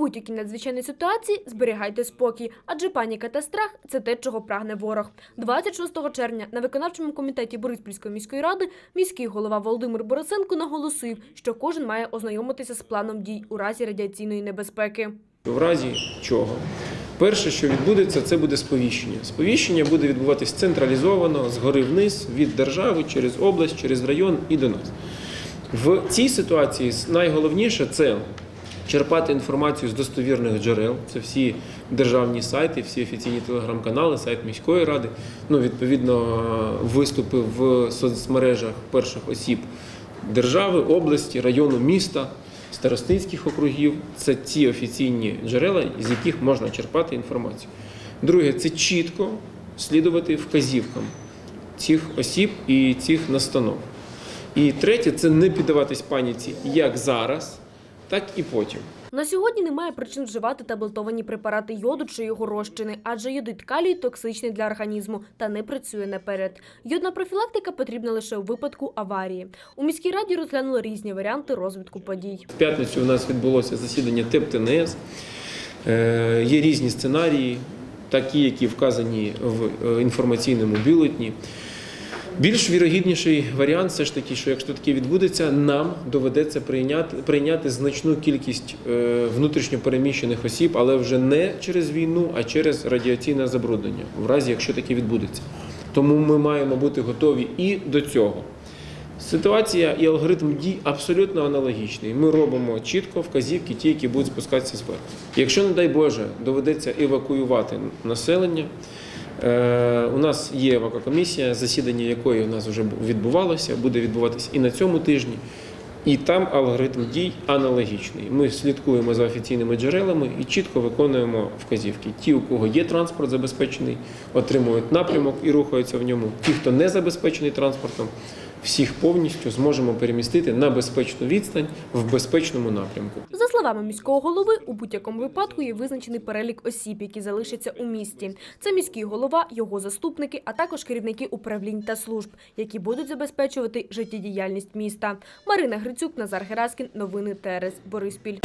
будь-якій надзвичайній ситуації зберігайте спокій, адже паніка та страх це те, чого прагне ворог. 26 червня на виконавчому комітеті Бориспільської міської ради міський голова Володимир Борисенко наголосив, що кожен має ознайомитися з планом дій у разі радіаційної небезпеки. В разі чого? Перше, що відбудеться, це буде сповіщення. Сповіщення буде відбуватись централізовано, згори вниз, від держави, через область, через район і до нас. В цій ситуації найголовніше це черпати інформацію з достовірних джерел. Це всі державні сайти, всі офіційні телеграм-канали, сайт міської ради. Ну, відповідно, виступи в соцмережах перших осіб держави, області, району, міста, старостинських округів. Це ті офіційні джерела, з яких можна черпати інформацію. Друге, це чітко слідувати вказівкам цих осіб і цих настанов. І третє це не піддаватись паніці як зараз, так і потім. На сьогодні немає причин вживати таблетовані препарати йоду чи його розчини, адже йодит калій токсичний для організму та не працює наперед. Йодна профілактика потрібна лише у випадку аварії. У міській раді розглянули різні варіанти розвитку подій. В п'ятницю у нас відбулося засідання ТЕП ТНС. Е, Є різні сценарії, такі, які вказані в е, інформаційному бюлетні. Більш вірогідніший варіант все ж таки, що якщо таке відбудеться, нам доведеться прийняти, прийняти значну кількість е, внутрішньо переміщених осіб, але вже не через війну, а через радіаційне забруднення, в разі якщо таке відбудеться. Тому ми маємо бути готові і до цього. Ситуація і алгоритм дій абсолютно аналогічний. Ми робимо чітко вказівки, ті, які будуть спускатися зверху. Якщо, не дай Боже, доведеться евакуювати населення. Е, У нас є евакокомісія, засідання якої у нас вже відбувалося, буде відбуватися і на цьому тижні. І там алгоритм дій аналогічний. Ми слідкуємо за офіційними джерелами і чітко виконуємо вказівки. Ті, у кого є транспорт забезпечений, отримують напрямок і рухаються в ньому. Ті, хто не забезпечений транспортом, всіх повністю зможемо перемістити на безпечну відстань в безпечному напрямку. За словами міського голови, у будь-якому випадку є визначений перелік осіб, які залишаться у місті. Це міський голова, його заступники, а також керівники управлінь та служб, які будуть забезпечувати життєдіяльність міста. Марина Грицюк, Назар Гераскін. Новини ТРС Бориспіль.